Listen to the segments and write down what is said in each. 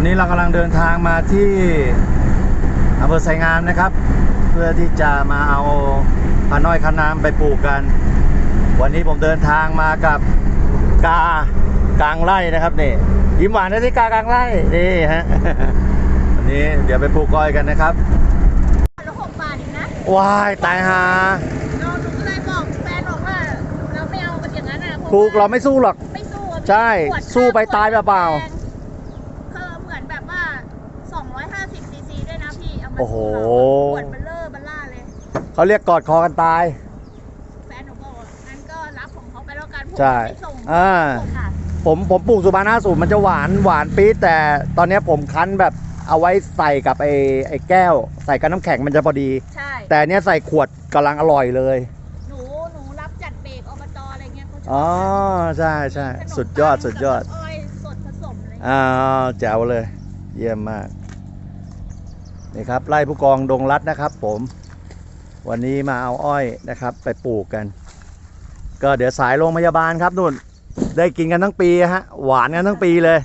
อนนี้เรากำลังเดินทางมาที่อำเภอไซงามนะครับ เพื่อที่จะมาเอาพาน้อยคันน้ำไปปลูกกัน วันนี้ผมเดินทางมากับกากลางไร่นะครับนี่ยิ้มหวานนะที่กากลางไร่นี่ฮะวันนี้เดี๋ยวไปปลูกก้อยกันนะครับแล้วหกบาทเองนะว้ายตายฮาเราหนูก็เลยบอกแฟนบอกว่าเราไม่เอากันอย่างนั้นอะพะปลูกเราไม่สู้หรอกไม่สู้อะใช่ขวดสู้ไปตายเปล่าๆ แพงคือเหมือนแบบว่า 250ซีซีด้วยนะพี่ เอามา โอ้โหขวดเบลเลอร์เบลล่าเลยเขาเรียกกอดคอกันตาย แฟนหนูบอกว่างั้นก็รับของเขาไปแล้วกันผมใช่ไม่ส่งอ่าส่งค่ะผมผมปลูกสุบาน่าสูตรมันจะหวานหวานปี๊ดแต่ตอนเนี้ยผมคั้นแบบเอาไว้ใส่กับไอ้ไอ้แก้ว ใส่กับน้ำแข็งมันจะพอดี ใช่ แต่อันเนี้ยใส่ขวดกำลังอร่อยเลย หนูหนูรับจัดเบรกอบจอะไรเงี้ยเขาชอบอ๋อใช่ใช่ขนมสุดยอดปังสุดยอดกับน้ำอ้อยสดผสมอะไรเงี้ย อ่าแจ๋วเลย เยี่ยมมาก นี่ครับไล่ผู้กองดงรัดนะครับผมวันนี้มาเอาอ้อยนะครับ ไปปลูกกัน ก็เดี๋ยวสายโรงพยาบาลครับนุ่นได้กินกันทั้งปีฮะหวานกันทั้งปีเลย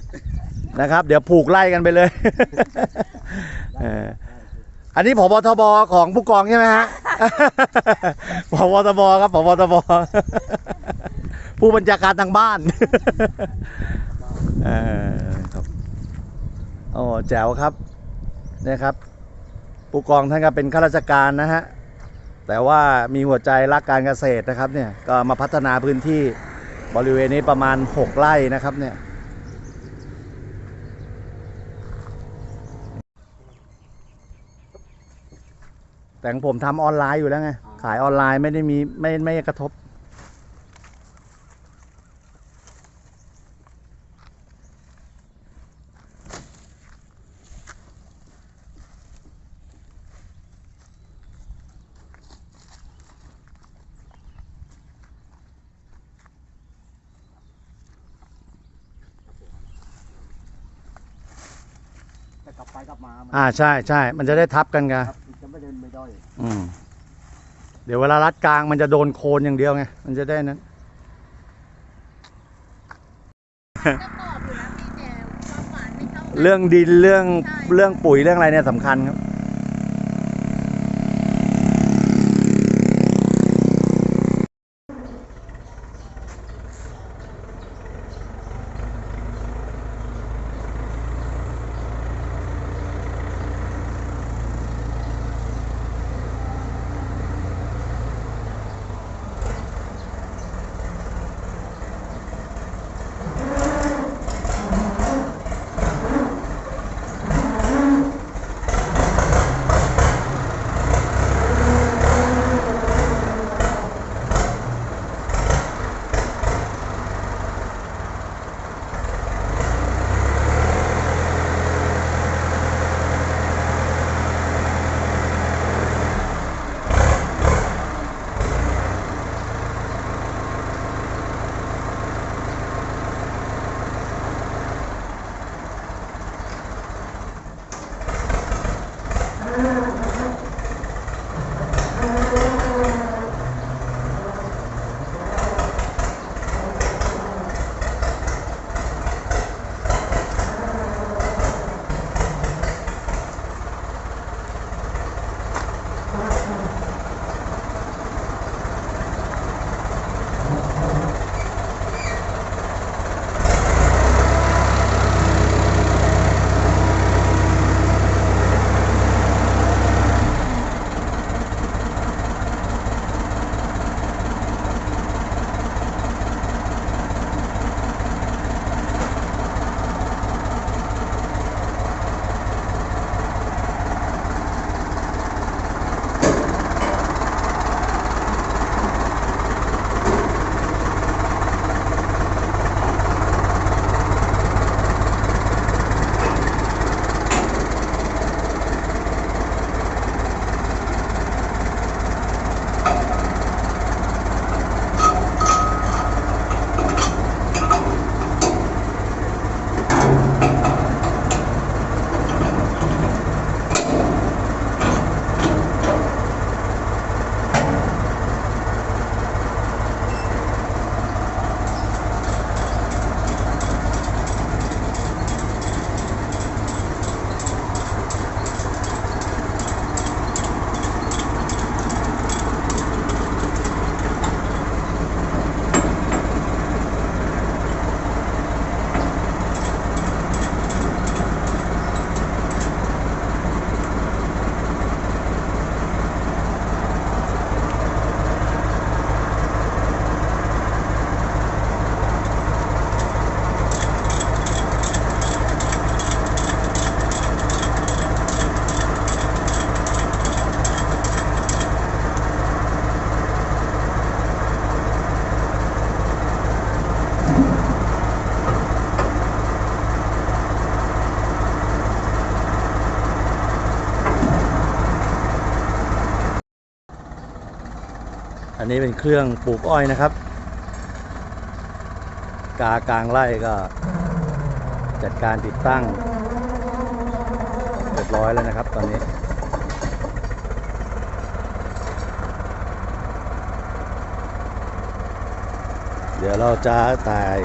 นะครับ เดี๋ยวผูกไล่กันไปเลยอันนี้ผบทบของผู้กองใช่ไหมฮะผบทบครับผบทบผู้บัญชาการทางบ้านเออครับโอ้แจ๋วครับนี่ครับ ผู้กองท่านก็เป็นข้าราชการนะฮะ แต่ว่ามีหัวใจรักการเกษตรนะครับเนี่ย ก็มาพัฒนาพื้นที่บริเวณนี้ประมาณ 6 ไร่นะครับเนี่ยแต่งผมทำออนไลน์อยู่แล้วไง ขายออนไลน์ไม่ได้มีไม่ไม่กระทบ ไปกลับมามันอ่าใช่ใช่มันจะได้ทับกันไงครับจะไม่เดินไม่ด้อยอืม เดี๋ยวเวลารัดกลางมันจะโดนโคนอย่างเดียวไงมันจะได้นั้น จะตอบอยู่นะพี่แต่ความหวานไม่เท่ากันเรื่องดินเรื่องใช่เรื่องปุ๋ยเรื่องอะไรเนี่ยสำคัญครับ Yeah. นนี้เป็นเครื่องปลูกอ้อยนะครับ กากลางไร่ก็ จัดการติดตั้งเรียบร้อยแล้วนะครับตอนนี้เดี๋ยวเราจะถ่าย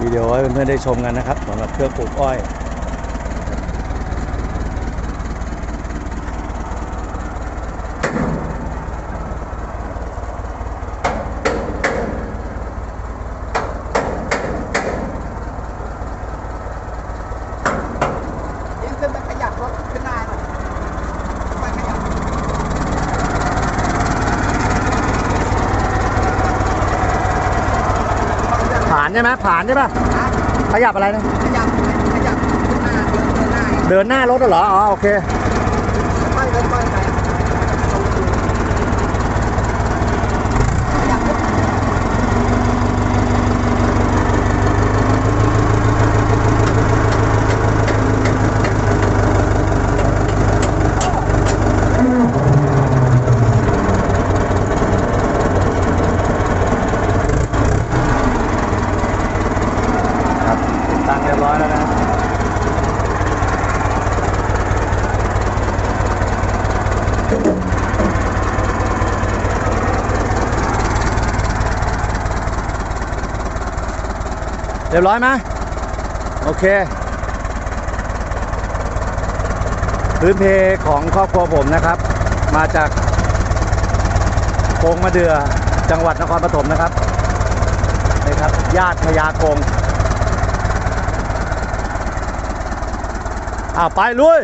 วิดีโอให้เพื่อนๆได้ชมกันนะครับสำหรับเครื่องปลูกอ้อย เอ็งขึ้นไปขยับรถขึ้นหน้าหน่อยไปขยับ ผ่าน ใช่ไหมผ่านใช่ปะขยับอะไรนะขยับขยับขึ้นหน้าเดินเดินหน้าเดินหน้ารถเหรออ๋อโอเคค่อยๆค่อยๆไปตรงคืนขยับรถ ครับติดตั้งเรียบร้อยแล้วนะ เรียบร้อยไหมโอเค พื้นเพของครอบครัวผมนะครับ มาจากโคงมะเดือจังหวัดนครปฐมนะครับนี่ครับ ญาติพยากงอ้าวไปลุย